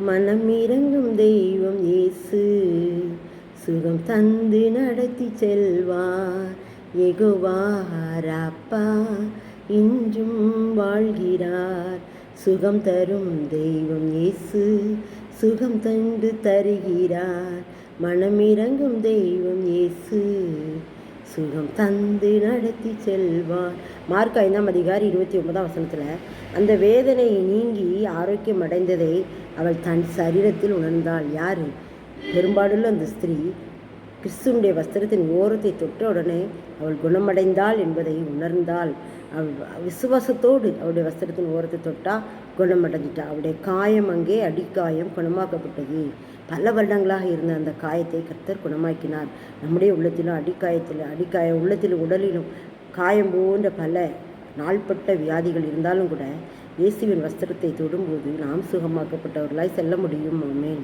மனம் இறங்கும் தெய்வம் இயேசு. சுகம் தந்து நடத்தி செல்வார். எகுவாரப்பா இன்றும் வாழ்கிறார். சுகம் தரும் தெய்வம் இயேசு சுகம் தந்து தருகிறார். மனம் இறங்கும் தெய்வம் இயேசு சுகம் தந்து நடத்தி செல்வார். மார்க் ஐந்தாம் அதிகாரி இருபத்தி ஒன்பதாம் வசனத்தில் அந்த வேதனை நீங்கி ஆரோக்கியம் அடைந்ததை அவள் தன் சரீரத்தில் உணர்ந்தாள். யார்? பெரும்பாடுள்ள அந்த ஸ்திரீ கிறிஸ்துவனுடைய வஸ்திரத்தின் ஓரத்தை தொட்ட உடனே அவள் குணமடைந்தாள் என்பதை உணர்ந்தாள். அவள் விசுவாசத்தோடு அவளுடைய வஸ்திரத்தின் ஓரத்தை தொட்டா குணமடைஞ்சிட்டா. அவளுடைய காயம் அங்கே அடிக்காயம் குணமாக்கப்பட்டது. பல வருடங்களாக இருந்த அந்த காயத்தை கர்த்தர் குணமாக்கினார். நம்முடைய உள்ளத்திலும் அடிக்காயத்தில் அடிக்காய உள்ளத்திலும் உடலிலும் காயம் போன்ற பல நாள்பட்ட வியாதிகள் இருந்தாலும் கூட இயேசுவின் வஸ்திரத்தை தொடும்போது நாம் சுகமாக்கப்பட்டவர்களாய் செல்ல முடியும்? ஆமேன்.